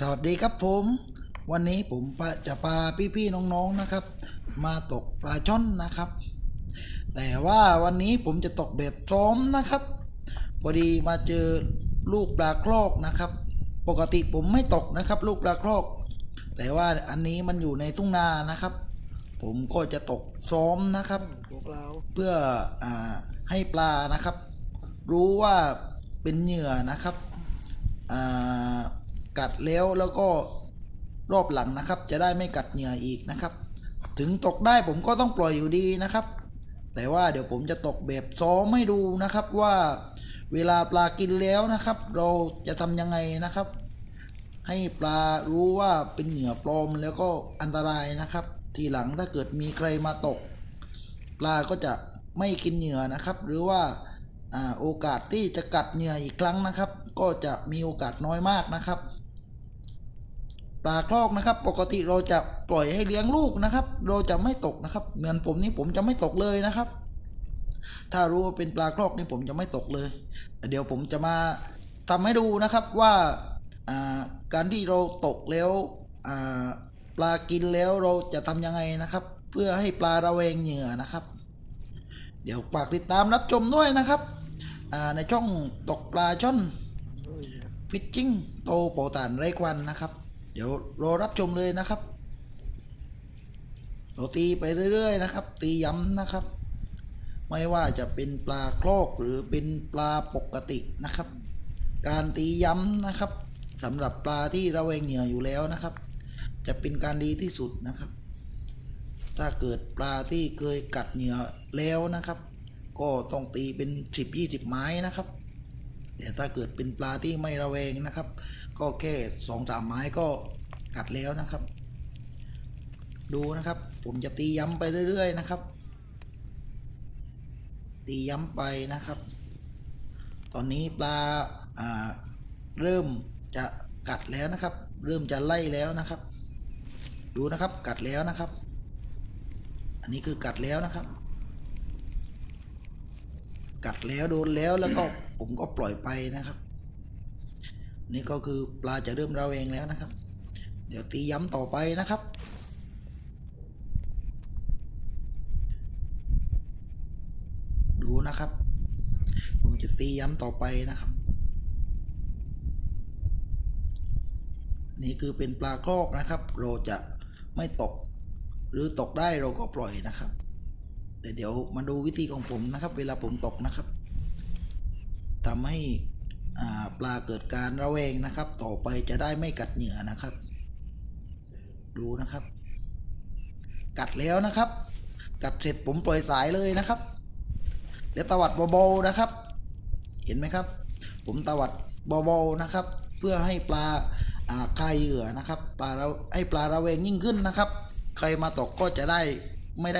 สวัสดีครับผม วันนี้ผมจะพาพี่ๆน้องๆนะครับ มาตกปลาช่อนนะครับ แต่ว่าวันนี้ผมจะตกแบบซ้อมนะครับ พอดีมาเจอลูกปลาคลอกนะครับ ปกติผมไม่ตกนะครับ ลูกปลาคลอก แต่ว่าอันนี้มันอยู่ในทุ่งนานะครับ ผมก็จะตกซ้อมนะครับ เพื่ออให้ปลานะครับ รู้ว่าเป็นเหยื่อนะครับอ่า กัดแล้วแล้วก็รอบหลังนะครับ จะได้ไม่กัดเหยื่ออีกนะครับ ถึงตกได้ผมก็ต้องปล่อยอยู่ดีนะครับ แต่ว่าเดี๋ยวผมจะตกแบบซ้อมให้ดูนะครับว่าเวลาปลากินแล้วนะครับ เราจะทำยังไงนะครับ ให้ปลารู้ว่าเป็นเหยื่อปลอมแล้วก็อันตรายนะครับ ทีหลังถ้าเกิดมีใครมาตก ปลาก็จะไม่กินเหยื่อนะครับ หรือว่าอ่าโอกาสที่จะกัดเหยื่ออีกครั้งนะครับ ก็จะมีโอกาสน้อยมากนะครับ ปลาคลอกนะครับ ปกติเราจะปล่อยให้เลี้ยงลูกนะครับ เราจะไม่ตกนะครับ เหมือนผมนี่ผมจะไม่ตกเลยนะครับ ถ้ารู้ว่าเป็นปลาคลอกนี่ผมจะไม่ตกเลย เดี๋ยวผมจะมาทำให้ดูนะครับว่าการที่เราตกแล้วปลากินแล้วเราจะทำยังไงนะครับ เพื่อให้ปลาระแวงเหยื่อนะครับ เดี๋ยวฝากติดตามรับชมด้วยนะครับในช่องตกปลาช่อนฟิชจิ้งโตโปตานไรควันนะครับ เดี๋ยวรอรับชมเลยนะครับ เราตีไปเรื่อย ๆ นะครับ ตีย้ำนะครับ ไม่ว่าจะเป็นปลาโครกหรือเป็นปลาปกตินะครับ การตีย้ำนะครับสำหรับปลาที่ระแวงเหยื่ออยู่แล้วนะครับ จะเป็นการดีที่สุดนะครับ ถ้าเกิดปลาที่เคยกัดเหยื่อแล้วนะครับ ก็ต้องตีเป็นสิบยี่สิบไม้นะครับ แต่ถ้าเกิดเป็นปลาที่ไม่ระแวงนะครับ ก็แค่สองสามไม้ก็กัดแล้วนะครับ ดูนะครับผมจะตีย้ำไปเรื่อย ๆ นะครับ ตีย้ำไปนะครับ ตอนนี้ปลาาเริ่มจะกัดแล้วนะครับ เริ่มจะไล่แล้วนะครับ ดูนะครับกัดแล้วนะครับ อันนี้คือกัดแล้วนะครับ กัดแล้วโดนแล้วแล้วก็ ผมก็ปล่อยไปนะครับ นี่ก็คือปลาจะเริ่มระแวงแล้วนะครับ เดี๋ยวตีย้ำต่อไปนะครับ ดูนะครับ ผมจะตีย้ำต่อไปนะครับ นี่คือเป็นปลาครอกนะครับ เราจะไม่ตก หรือตกได้เราก็ปล่อยนะครับ แต่เดี๋ยวมาดูวิธีของผมนะครับ เวลาผมตกนะครับ ทำให้ปลาเกิดการระแวงนะครับ ต่อไปจะได้ไม่กัดเหยื่อนะครับ ดูนะครับ กัดแล้วนะครับ กัดเสร็จผมปล่อยสายเลยนะครับแล้วตวัดเบาๆนะครับ เห็นไหมครับ ผมตวัดเบาๆนะครับ เพื่อให้ปลาอ่าคลายเหยื่อนะครับ ปลาเราให้ปลาระแวงยิ่งขึ้นนะครับ ใครมาตกก็จะได้ไม่ได้